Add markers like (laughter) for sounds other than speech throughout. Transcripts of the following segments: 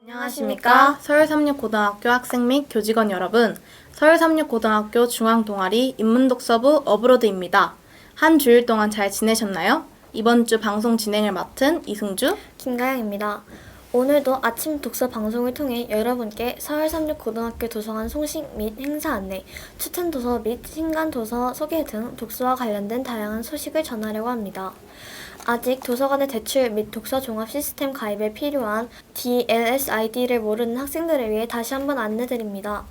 안녕하십니까. 서울삼육고등학교 학생 및 교직원 여러분. 서울삼육고등학교 중앙동아리 인문독서부 어브로드입니다. 한 주일 동안 잘 지내셨나요? 이번 주 방송 진행을 맡은 이승주. 김가영입니다. 오늘도 아침 독서 방송을 통해 여러분께 서울삼육고등학교 도서관 송식 및 행사 안내, 추천 도서 및 신간 도서 소개 등 독서와 관련된 다양한 소식을 전하려고 합니다. 아직 도서관의 대출 및 독서 종합 시스템 가입에 필요한 DLSID를 모르는 학생들을 위해 다시 한번 안내드립니다.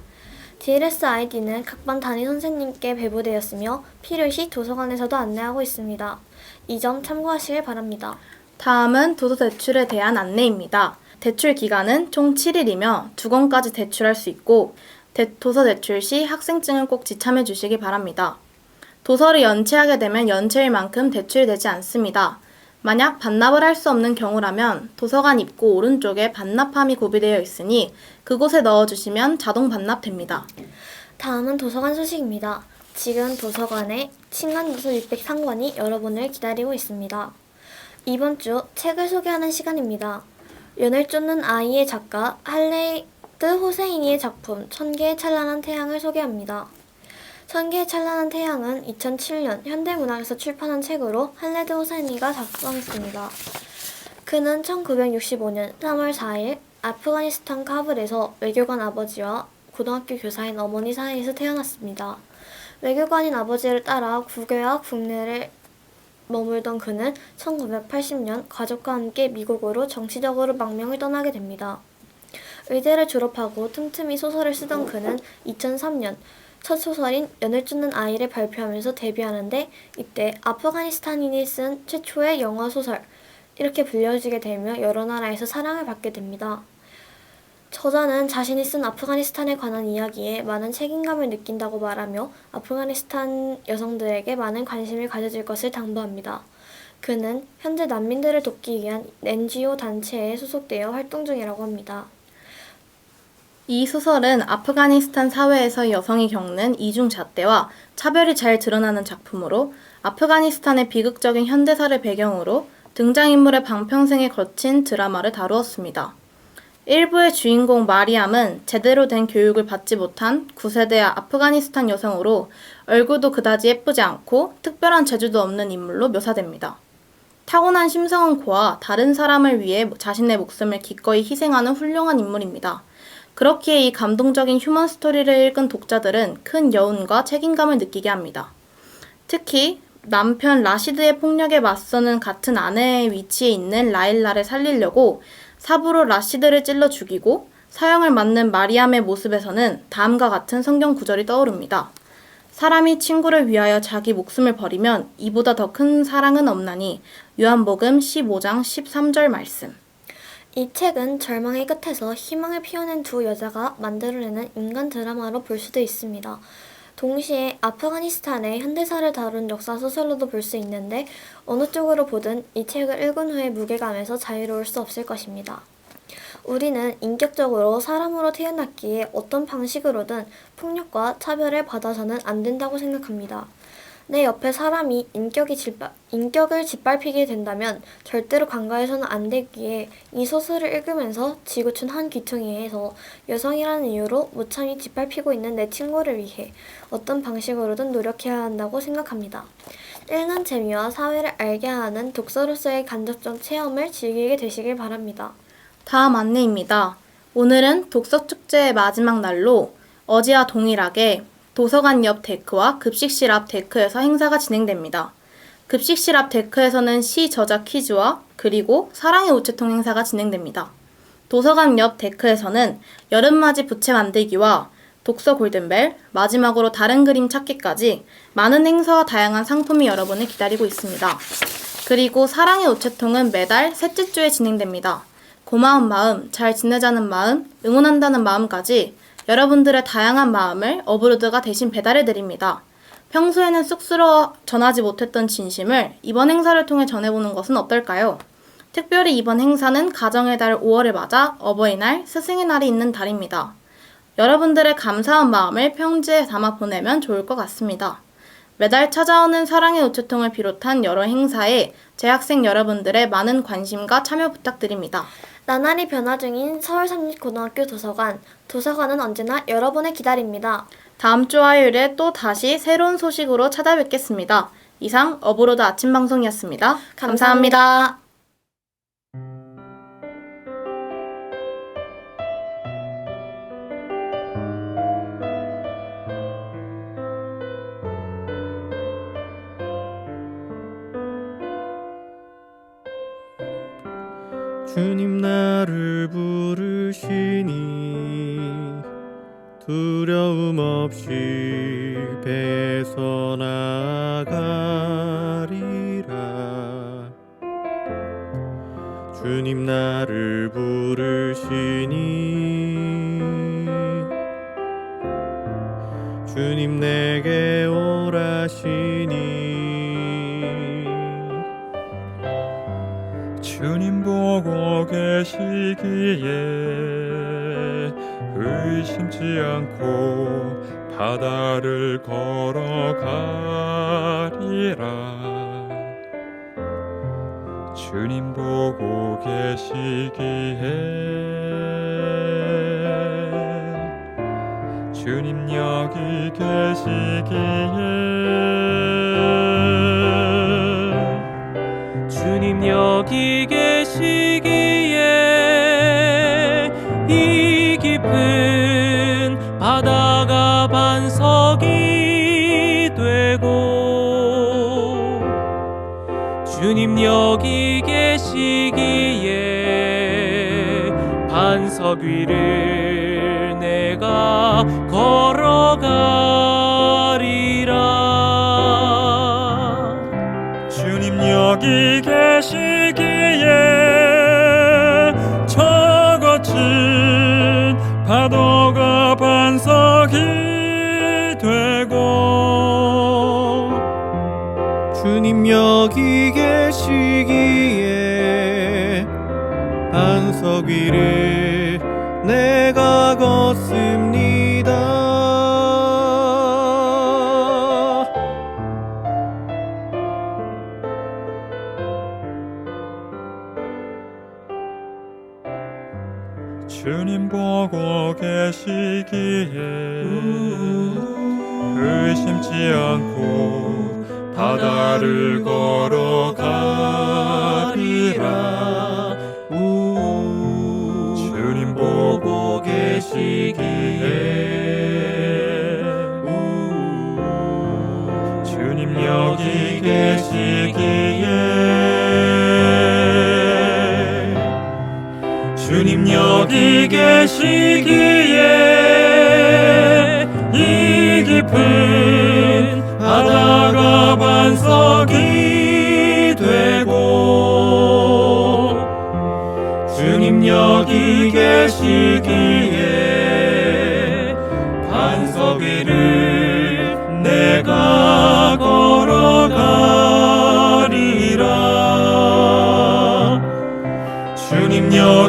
DLSID는 각반 담임 선생님께 배부되었으며 필요시 도서관에서도 안내하고 있습니다. 이 점 참고하시길 바랍니다. 다음은 도서 대출에 대한 안내입니다. 대출 기간은 총 7일이며 두 권까지 대출할 수 있고 대- 도서 대출 시 학생증을 꼭 지참해 주시기 바랍니다. 도서를 연체하게 되면 연체일만큼 대출이 되지 않습니다. 만약 반납을 할 수 없는 경우라면 도서관 입구 오른쪽에 반납함이 구비되어 있으니 그곳에 넣어주시면 자동 반납됩니다. 다음은 도서관 소식입니다. 지금 도서관에 층간도서 603권이 여러분을 기다리고 있습니다. 이번 주 책을 소개하는 시간입니다. 연을 쫓는 아이의 작가 할레드 호세이니의 작품 천개의 찬란한 태양을 소개합니다. 천개의 찬란한 태양은 2007년 현대문학에서 출판한 책으로 할레드 호세이니가 작성했습니다. 그는 1965년 3월 4일 아프가니스탄 카불에서 외교관 아버지와 고등학교 교사인 어머니 사이에서 태어났습니다. 외교관인 아버지를 따라 국외와 국내를 머물던 그는 1980년 가족과 함께 미국으로 정치적으로 망명을 떠나게 됩니다. 의대를 졸업하고 틈틈이 소설을 쓰던 그는 2003년 첫 소설인 연을 쫓는 아이를 발표하면서 데뷔하는데 이때 아프가니스탄인이 쓴 최초의 영화 소설 이렇게 불려지게 되며 여러 나라에서 사랑을 받게 됩니다. 저자는 자신이 쓴 아프가니스탄에 관한 이야기에 많은 책임감을 느낀다고 말하며 아프가니스탄 여성들에게 많은 관심을 가져줄 것을 당부합니다. 그는 현재 난민들을 돕기 위한 NGO 단체에 소속되어 활동 중이라고 합니다. 이 소설은 아프가니스탄 사회에서 여성이 겪는 이중 잣대와 차별이 잘 드러나는 작품으로 아프가니스탄의 비극적인 현대사를 배경으로 등장인물의 방평생에 거친 드라마를 다루었습니다. 일부의 주인공 마리암은 제대로 된 교육을 받지 못한 9세대 아프가니스탄 여성으로 얼굴도 그다지 예쁘지 않고 특별한 재주도 없는 인물로 묘사됩니다. 타고난 심성은 고와 다른 사람을 위해 자신의 목숨을 기꺼이 희생하는 훌륭한 인물입니다. 그렇기에 이 감동적인 휴먼 스토리를 읽은 독자들은 큰 여운과 책임감을 느끼게 합니다. 특히 남편 라시드의 폭력에 맞서는 같은 아내의 위치에 있는 라일라를 살리려고 삽으로 라시드를 찔러 죽이고 사형을 맞는 마리암의 모습에서는 다음과 같은 성경 구절이 떠오릅니다. 사람이 친구를 위하여 자기 목숨을 버리면 이보다 더 큰 사랑은 없나니 요한복음 15장 13절 말씀. 이 책은 절망의 끝에서 희망을 피워낸 두 여자가 만들어내는 인간 드라마로 볼 수도 있습니다. 동시에 아프가니스탄의 현대사를 다룬 역사 소설로도 볼 수 있는데 어느 쪽으로 보든 이 책을 읽은 후에 무게감에서 자유로울 수 없을 것입니다. 우리는 인격적으로 사람으로 태어났기에 어떤 방식으로든 폭력과 차별을 받아서는 안 된다고 생각합니다. 내 옆에 사람이 인격이 짓밟, 인격을 짓밟히게 된다면 절대로 간과해서는 안 되기에 이 소설을 읽으면서 지구촌 한 귀퉁이에서 여성이라는 이유로 무참히 짓밟히고 있는 내 친구를 위해 어떤 방식으로든 노력해야 한다고 생각합니다. 읽는 재미와 사회를 알게 하는 독서로서의 간접적 체험을 즐기게 되시길 바랍니다. 다음 안내입니다. 오늘은 독서축제의 마지막 날로 어제와 동일하게 도서관 옆 데크와 급식실 앞 데크에서 행사가 진행됩니다. 급식실 앞 데크에서는 시 저작 퀴즈와 그리고 사랑의 우체통 행사가 진행됩니다. 도서관 옆 데크에서는 여름맞이 부채 만들기와 독서 골든벨, 마지막으로 다른 그림 찾기까지 많은 행사와 다양한 상품이 여러분을 기다리고 있습니다. 그리고 사랑의 우체통은 매달 셋째 주에 진행됩니다. 고마운 마음, 잘 지내자는 마음, 응원한다는 마음까지 여러분들의 다양한 마음을 어브로드가 대신 배달해 드립니다. 평소에는 쑥스러워 전하지 못했던 진심을 이번 행사를 통해 전해보는 것은 어떨까요? 특별히 이번 행사는 가정의 달 5월을 맞아 어버이날, 스승의 날이 있는 달입니다. 여러분들의 감사한 마음을 평지에 담아 보내면 좋을 것 같습니다. 매달 찾아오는 사랑의 우체통을 비롯한 여러 행사에 재학생 여러분들의 많은 관심과 참여 부탁드립니다. 나날이 변화 중인 서울 삼립고등학교 도서관. 도서관은 언제나 여러분을 기다립니다. 다음 주 화요일에 또 다시 새로운 소식으로 찾아뵙겠습니다. 이상 어브로드 아침 방송이었습니다 감사합니다. 주님 부르시니 두려움 없이 배에서 나가리라. 주님 나를 부르시니 주님 내게 오라시니 주님 보고 계시기에 의심치 않고 바다를 걸어가리라. 주님 보고 계시기에 주님 여기 계시기에 주님 여기 주님 여기 계시기에 반석 위를 내가 걸어가리라. 주님 여기 계시기에 저 거친 파도가 반석이 되고 주님 여기 반석 위를 내가 걷습니다. 주님 보고 계시기에 의심치 않고 바다를 여기 계시기에 이 깊은 바다가 반석이 되고 주님 여기 계시기에 반석 위를 내가 걸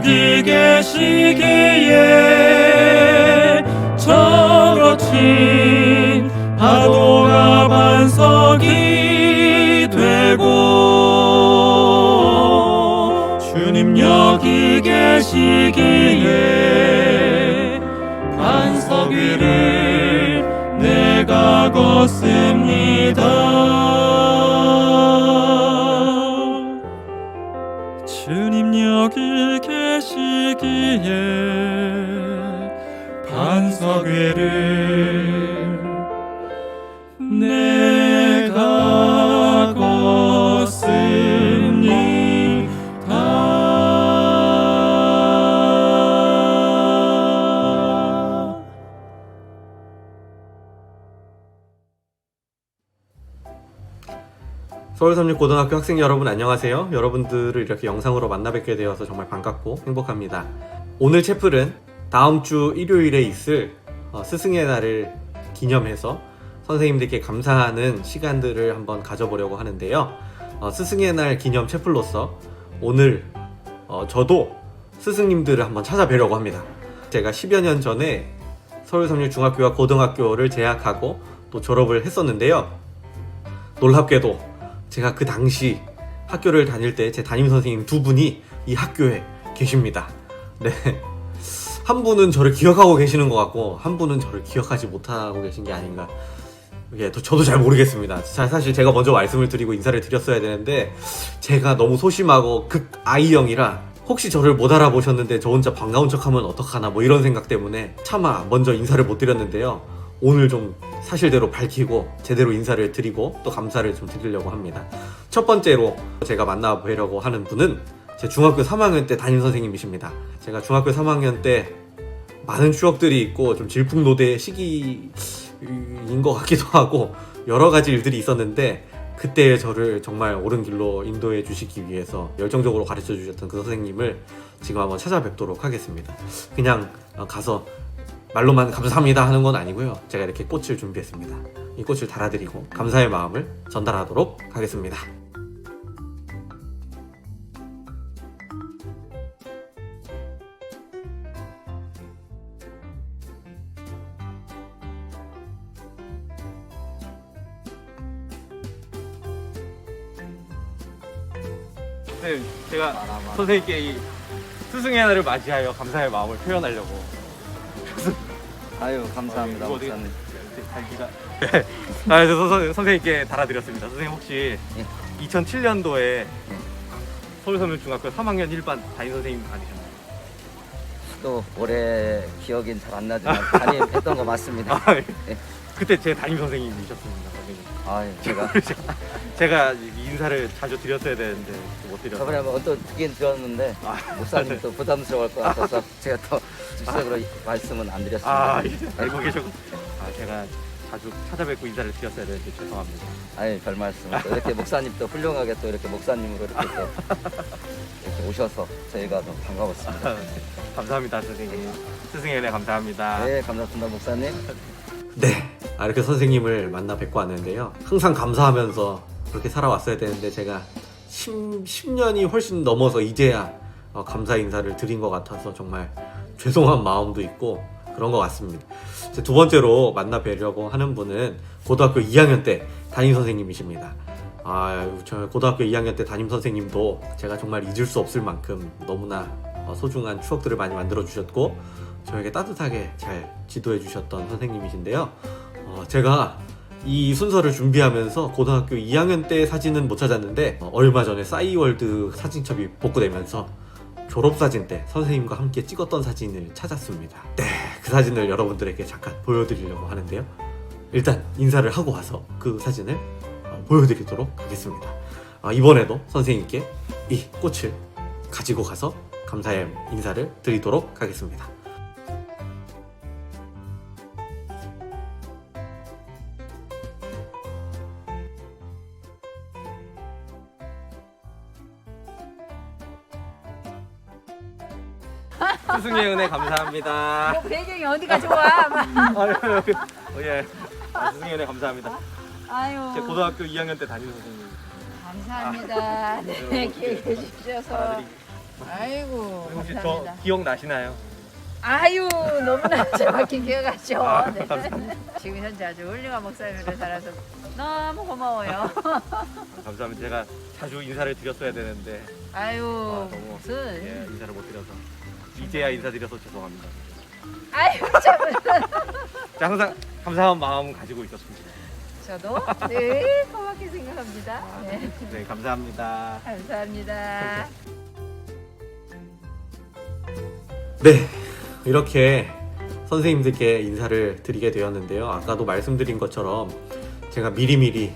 여기 계시기에 저 거친 파도가 반석이 되고 주님 여기 계시기에 반석 위를 내가 걷습니다. 고등학교 학생 여러분 안녕하세요. 여러분들을 이렇게 영상으로 만나 뵙게 되어서 정말 반갑고 행복합니다. 오늘 채플은 다음 주 일요일에 있을 어, 스승의 날을 기념해서 선생님들께 감사하는 시간들을 한번 가져보려고 하는데요. 어, 스승의 날 기념 채플로서 오늘 어, 저도 스승님들을 한번 찾아뵈려고 합니다. 제가 10여 년 전에 서울삼육 중학교와 고등학교를 재학하고 또 졸업을 했었는데요. 놀랍게도 제가 그 당시 학교를 다닐 때 제 담임 선생님 두 분이 이 학교에 계십니다. 네. 한 분은 저를 기억하고 계시는 것 같고 한 분은 저를 기억하지 못하고 계신 게 아닌가. 또 저도 잘 모르겠습니다. 자, 사실 제가 먼저 말씀을 드리고 인사를 드렸어야 되는데 제가 너무 소심하고 극 아이형이라 혹시 저를 못 알아보셨는데 저 혼자 반가운 척하면 어떡하나 뭐 이런 생각 때문에 차마 먼저 인사를 못 드렸는데요. 오늘 좀 사실대로 밝히고 제대로 인사를 드리고 또 감사를 좀 드리려고 합니다. 첫 번째로 제가 만나뵈려고 하는 분은 제 중학교 3학년 때 담임 선생님이십니다. 제가 중학교 3학년 때 많은 추억들이 있고 좀 질풍노도의 시기인 것 같기도 하고 여러 가지 일들이 있었는데 그때 저를 정말 옳은 길로 인도해 주시기 위해서 열정적으로 가르쳐 주셨던 그 선생님을 지금 한번 찾아뵙도록 하겠습니다. 그냥 어, 가서 말로만 감사합니다 하는 건 아니고요. 제가 이렇게 꽃을 준비했습니다. 이 꽃을 달아드리고 감사의 마음을 전달하도록 하겠습니다. 네, 제가 선생님께 이 스승의 날을 맞이하여 감사의 마음을 표현하려고 아유 감사합니다 이거 어디- 목사님. 달기가 네. (laughs) 아, 그래서 선, 선생님께 달아드렸습니다. 선생님 혹시 예. 2007년도에 서울서면중학교 3학년 1반 담임 선생님 아니셨나요? 또 올해 기억이 잘 안 나지만 담임했던 (laughs) 거 맞습니다. 아, 예. 예. 그때 제 담임 선생님이셨습니다, 선생님. 아유 제가 (laughs) 제가 인사를 자주 드렸어야 되는데 못 드렸어요. 저번에 한번 또 듣긴 들었는데 아, 목사님 또 부담스러울 것 같아서 제가 또 즉석으로 말씀은 안 드렸습니다. 아, 예. 알고 계셨고. 아, 제가 자주 찾아뵙고 인사를 드렸어야 되는데 죄송합니다. 아유 별 말씀을 또 이렇게 목사님 또 훌륭하게 또 이렇게 목사님으로 이렇게 또 이렇게 오셔서 저희가 또 반가웠습니다. 아, 감사합니다, 선생님. 스승의 은혜 감사합니다. 네 감사합니다 목사님. 네. 아, 이렇게 선생님을 만나 뵙고 왔는데요. 항상 감사하면서 그렇게 살아왔어야 되는데 제가 10, 10 년이 훨씬 넘어서 이제야 어, 감사 인사를 드린 것 같아서 정말 죄송한 마음도 있고 그런 것 같습니다. 두 번째로 만나 뵈려고 하는 분은 고등학교 2학년 때 담임 선생님이십니다. 아, 저 고등학교 2학년 때 담임 선생님도 제가 정말 잊을 수 없을 만큼 너무나 어, 소중한 추억들을 많이 만들어 주셨고 저에게 따뜻하게 잘 지도해 주셨던 선생님이신데요. 어, 제가 이 순서를 준비하면서 고등학교 2학년 때 사진은 못 찾았는데 어, 얼마 전에 싸이월드 사진첩이 복구되면서 졸업사진 때 선생님과 함께 찍었던 사진을 찾았습니다. 네, 그 사진을 여러분들에게 잠깐 보여드리려고 하는데요. 일단 인사를 하고 와서 그 사진을 어, 보여드리도록 하겠습니다. 아, 이번에도 선생님께 이 꽃을 가지고 가서 감사의 인사를 드리도록 하겠습니다. 스승의 은혜 감사합니다. 뭐 배경이 어디가 좋아? 막. 아유, 어, 예. 아, 스승의 은혜 감사합니다. 아유. 제 고등학교 2학년 때 담임 선생님. 감사합니다. 네, 기억해 주셔서. 알아드리고. 아이고, 혹시 감사합니다. 저 기억 나시나요? 아유, 너무나 (laughs) 정확히 기억하죠. 아, 네. 지금 현재 아주 훌륭한 목사님으로 살아서 너무 고마워요. (laughs) 감사합니다. 제가 자주 인사를 드렸어야 되는데 아유, 아, 너무 무슨. 예, 인사를 못 드려서 이제야 인사드려서 죄송합니다. 아유, 참. (laughs) 제가 항상 감사한 마음 가지고 있었습니다. 저도 늘 고맙게 생각합니다. 네, 네, 감사합니다. 감사합니다. 네, 이렇게 선생님들께 인사를 드리게 되었는데요. 아까도 말씀드린 것처럼 제가 미리미리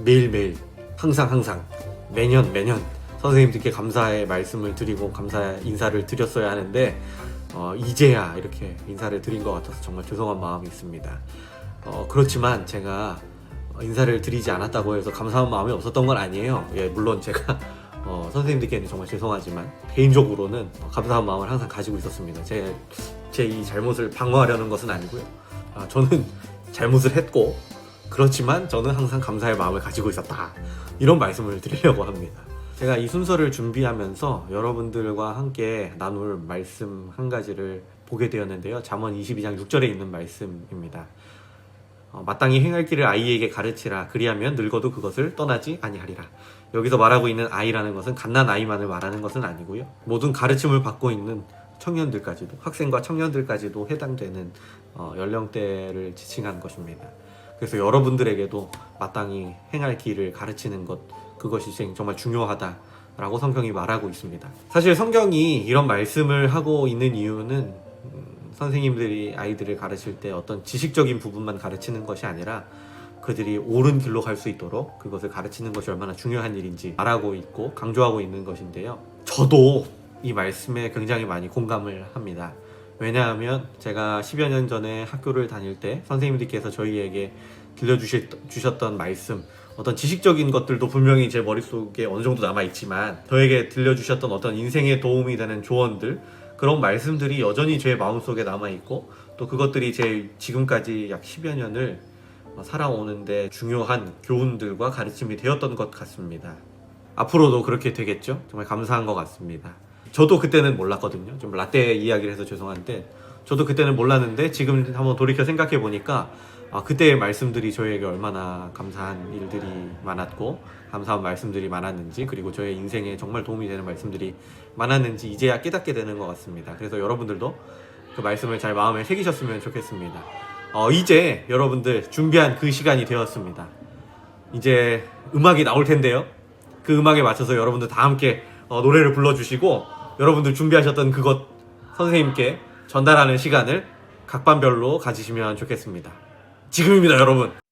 매일매일 항상 항상 매년 매년 선생님들께 감사의 말씀을 드리고 감사의 인사를 드렸어야 하는데 어, 이제야 이렇게 인사를 드린 것 같아서 정말 죄송한 마음이 있습니다. 어, 그렇지만 제가 어, 인사를 드리지 않았다고 해서 감사한 마음이 없었던 건 아니에요. 예, 물론 제가 어, 선생님들께는 정말 죄송하지만 개인적으로는 어, 감사한 마음을 항상 가지고 있었습니다. 제 제 이 잘못을 방어하려는 것은 아니고요. 아, 저는 잘못을 했고 그렇지만 저는 항상 감사의 마음을 가지고 있었다. 이런 말씀을 드리려고 합니다. 제가 이 순서를 준비하면서 여러분들과 함께 나눌 말씀 한 가지를 보게 되었는데요. 잠언 22장 6절에 있는 말씀입니다. 어, 마땅히 행할 길을 아이에게 가르치라 그리하면 늙어도 그것을 떠나지 아니하리라. 여기서 말하고 있는 아이라는 것은 갓난 아이만을 말하는 것은 아니고요. 모든 가르침을 받고 있는 청년들까지도 학생과 청년들까지도 해당되는 어, 연령대를 지칭한 것입니다. 그래서 여러분들에게도 마땅히 행할 길을 가르치는 것 그것이 정말 중요하다 라고 성경이 말하고 있습니다. 사실 성경이 이런 말씀을 하고 있는 이유는 음, 선생님들이 아이들을 가르칠 때 어떤 지식적인 부분만 가르치는 것이 아니라 그들이 옳은 길로 갈 수 있도록 그것을 가르치는 것이 얼마나 중요한 일인지 말하고 있고 강조하고 있는 것인데요. 저도 이 말씀에 굉장히 많이 공감을 합니다. 왜냐하면 제가 10여 년 전에 학교를 다닐 때 선생님들께서 저희에게 들려주셨던 말씀, 어떤 지식적인 것들도 분명히 제 머릿속에 어느 정도 남아있지만 저에게 들려주셨던 어떤 인생에 도움이 되는 조언들, 그런 말씀들이 여전히 제 마음속에 남아있고 또 그것들이 제 지금까지 약 10여 년을 살아오는데 중요한 교훈들과 가르침이 되었던 것 같습니다. 앞으로도 그렇게 되겠죠? 정말 감사한 것 같습니다. 저도 그때는 몰랐거든요. 좀 라떼 이야기를 해서 죄송한데 저도 그때는 몰랐는데 지금 한번 돌이켜 생각해 보니까 아, 그때의 말씀들이 저에게 얼마나 감사한 일들이 많았고 감사한 말씀들이 많았는지 그리고 저의 인생에 정말 도움이 되는 말씀들이 많았는지 이제야 깨닫게 되는 것 같습니다. 그래서 여러분들도 그 말씀을 잘 마음에 새기셨으면 좋겠습니다. 어, 이제 여러분들 준비한 그 시간이 되었습니다. 이제 음악이 나올 텐데요. 그 음악에 맞춰서 여러분들 다 함께 어, 노래를 불러주시고 여러분들 준비하셨던 그것 선생님께 전달하는 시간을 각반별로 가지시면 좋겠습니다. 지금입니다, 여러분.